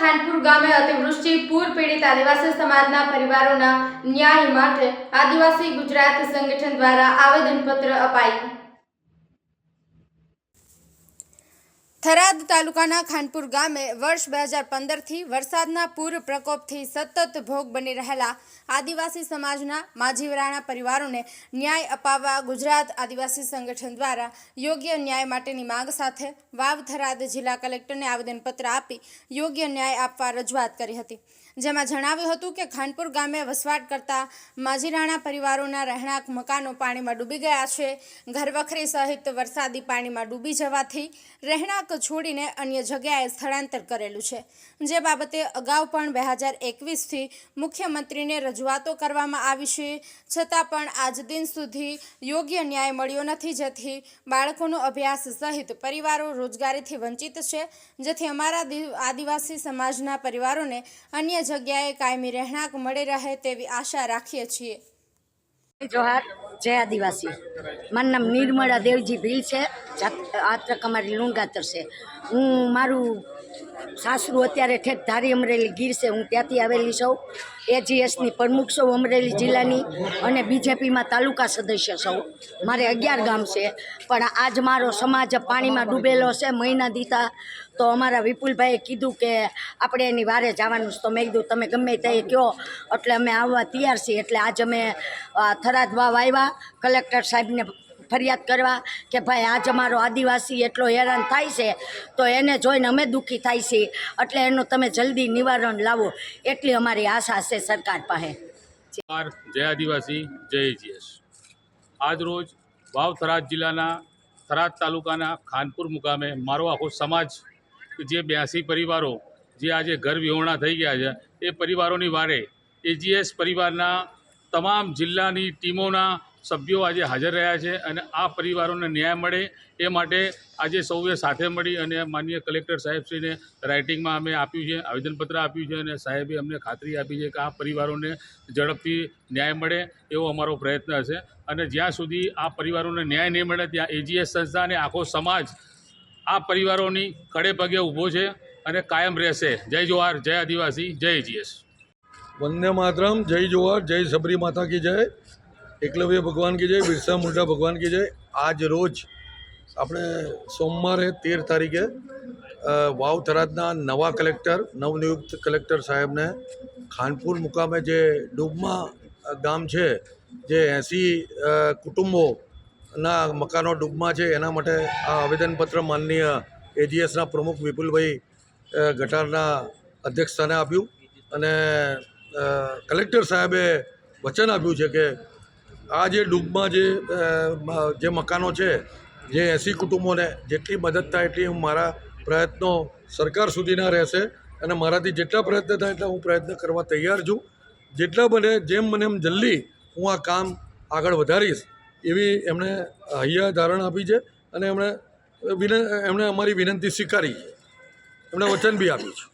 ખાનપુર ગામે અતિવૃષ્ટિ, પૂર પીડિત આદિવાસી સમાજના પરિવારોના ન્યાય માટે આદિવાસી ગુજરાત સંગઠન દ્વારા આવેદનપત્ર અપાયું. થરાદ તાલુકાના ખાનપુર ગામે વર્ષ બે હજાર પંદરથી વરસાદના પૂર પ્રકોપથી સતત ભોગ બની રહેલા આદિવાસી સમાજના માજીવરાણા પરિવારોને ન્યાય અપાવવા ગુજરાત આદિવાસી સંગઠન દ્વારા યોગ્ય ન્યાય માટેની માંગ સાથે વાવ થરાદ જિલ્લા કલેક્ટરને આવેદનપત્ર આપી યોગ્ય ન્યાય આપવા રજૂઆત કરી હતી. જેમાં જણાવ્યું હતું કે ખાનપુર ગામે વસવાટ કરતા માજીરાણા પરિવારોના રહેણાંક મકાનો પાણીમાં ડૂબી ગયા છે. ઘરવખરી સહિત વરસાદી પાણીમાં ડૂબી જવાથી રહેણાંક છોડીને અન્ય જગ્યાએ સ્થળાંતર કરેલું છે. જે બાબતે અગાઉ પણ બે હજાર એકવીસથી મુખ્યમંત્રીને રજૂઆતો કરવામાં આવી છે. છતાં પણ આજ દિન સુધી યોગ્ય ન્યાય મળ્યો નથી. જેથી બાળકોનો અભ્યાસ સહિત પરિવારો રોજગારીથી વંચિત છે. જેથી અમારા આદિવાસી સમાજના પરિવારોને અન્ય જગ્યાએ કાયમી રહેણાંક મળી રહે તેવી આશા રાખીએ છીએ. જોહાર. જય આદિવાસી. મારું નામ નિર્મળા દેવજી ભીલ છે. આત્રક અમારી લુંગાતર છે. હું મારું સાસરું અત્યારે ઠેક ધારી અમરેલી ગીર છે. હું ત્યાંથી આવેલી છું. એજીએસની પ્રમુખ છું અમરેલી જિલ્લાની અને બીજેપીમાં તાલુકા સદસ્ય છું. મારે અગિયાર ગામ છે. પણ આજ મારો સમાજ પાણીમાં ડૂબેલો છે. મહિના દીતા તો અમારા વિપુલભાઈએ કીધું કે આપણે એની વારે જવાનું છે. તો મેં કીધું, તમે ગમે તે કહો એટલે અમે આવવા તૈયાર છીએ. એટલે આજ અમે થરાદ વાવ આવ્યા. કલેક્ટર સાહેબને ફરિયાદ કરવા કે ભાઈ, આજ અમારો આદિવાસી એટલો હેરાન થાય છે, તો એને જોઈને અમે દુઃખી થાય છે એટલે એનું તમે જલ્દી નિવારણ લાવો. એટલી અમારી આશા છે સરકાર પાસે. જય આદિવાસી, જય જીએસ રોજ વાવ થરાદ જિલ્લાના થરાદ તાલુકાના ખાનપુર મુકામે મારો આખો સમાજ જે બ્યાસી પરિવારો જે આજે ઘર વિહોણા થઈ ગયા છે, એ પરિવારોની વારે એજીએસ પરિવારના તમામ જિલ્લાની ટીમોના સભ્યો આજે હાજર રહ્યા છે અને આ પરિવારોને ન્યાય મળે એ માટે આજે સૌએ સાથે મળી અને માનનીય કલેક્ટર સાહેબશ્રીને રાઇટિંગમાં અમે આપ્યું છે, આવેદનપત્ર આપ્યું છે અને સાહેબે અમને ખાતરી આપી છે કે આ પરિવારોને ઝડપથી ન્યાય મળે એવો અમારો પ્રયત્ન હશે અને જ્યાં સુધી આ પરિવારોને ન્યાય નહીં મળે ત્યાં એજીએસ સંસ્થા અને આખો સમાજ આ પરિવારોની કડે પગે ઊભો છે અને કાયમ રહેશે. જય જોહાર જય આદિવાસી, જય જીએસ વંદે માતરમ, જય જોહાર જય સબરી માતા કી જય. એકલવ્ય ભગવાન કી જય, બિરસા મુંડા ભગવાન કી જય. આજ રોજ આપણે સોમવારે તેર તારીખે વાવ થરાદના નવા કલેક્ટર, નવનિયુક્ત કલેક્ટર સાહેબને ખાનપુર મુકામે જે ડૂબમાં ગામ છે, જે એંસી કુટુંબોના મકાનો ડૂબમાં છે, એના માટે આ આવેદનપત્ર માનનીય એજીએસના પ્રમુખ વિપુલભાઈ ગટારના અધ્યક્ષસ્થાને આપ્યું. અને કલેક્ટર સાહેબે વચન આપ્યું છે કે આ જે ડૂબમાં જે જે મકાનો છે, જે એંસી કુટુંબોને જેટલી મદદ થાય એટલી હું મારા પ્રયત્નો સરકાર સુધીના રહેશે અને મારાથી જેટલા પ્રયત્ન થાય એટલા હું પ્રયત્ન કરવા તૈયાર છું. જેટલા બને, જેમ મને એમ જલ્દી હું આ કામ આગળ વધારીશ એવી એમણે હૈયા ધારણ આપી છે અને એમણે વિન એમણે અમારી વિનંતી સ્વીકારી છે. એમણે વચન બી આપ્યું છે.